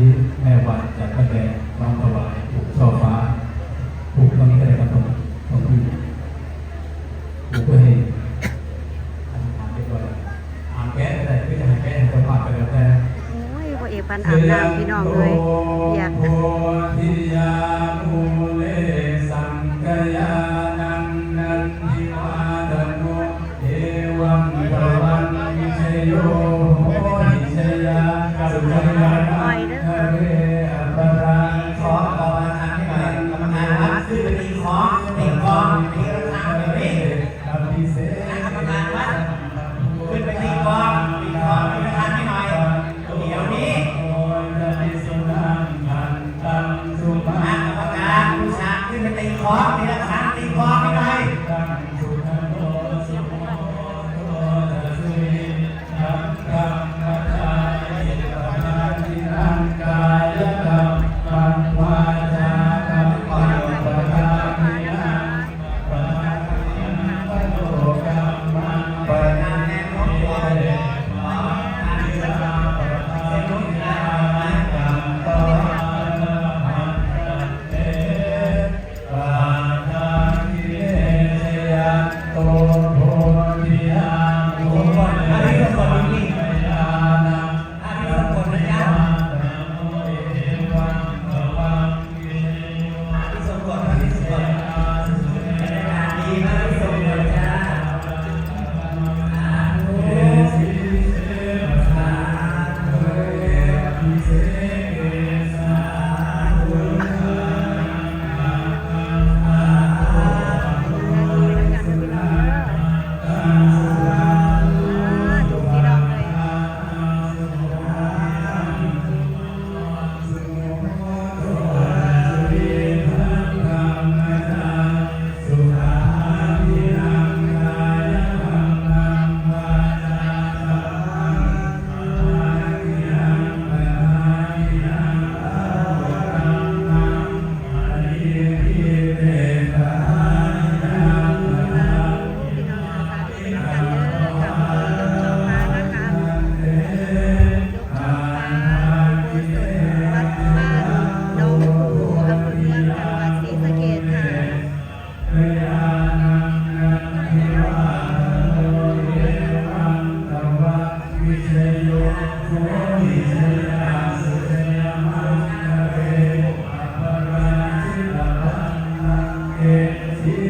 นี้แม่วันจากพระแดงน้องถวายปลูกช่อฟ้าปลูกตรงนี้ก็ได้ครับตรงตรงที่ผูกไปอให้ทำงานได้ก่อนหางแก้ก็ได้เพื่อจะหาแก้จะผ่านไปแล้วแต่ยพ่อเอกพันอาบน้ำพี่น้องเลยอยากทิยาภูเลสังกยานังนันทิวาดโนเอวังพะวันเชโยโหนิชยา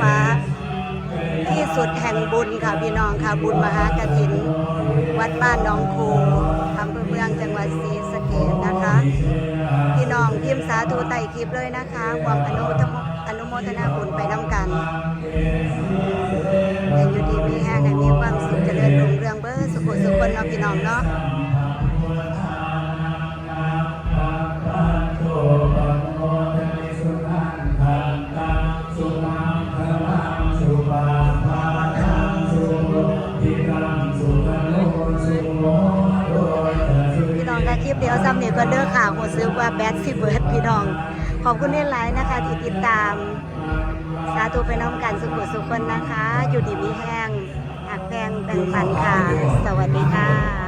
ฟ้า ที่สุดแห่งบุญค่ะพี่น้องค่ะบุญมหากถิน วัดบ้านน้องคูทำเพื่อเมืองจังหวัดศรีสะเกดนะคะ พี่น้องพิมพ์สาธุไต่คลิปเลยนะคะความอนุทมอนุโมทนาบุญไปน้ำกันแต่งยู่ดีมีแห้งให้มีความสุขจเจริญรุ่งเรืองเบอร์สุขสุขคนเนาพี่น้องเนาะ ลิปเดียวซ้ำนี่ก็เด้อข่าวหัวซื้อว่าแบทซิเบิร์ดพี่น้อง ขอบคุณเล่นไลน์นะคะ ที่ติดตาม สาธุไปน้องกันสุขสุขคนนะคะ อยู่ดีมีแห้งหักแพงแบ่งปันค่ะ สวัสดีค่ะ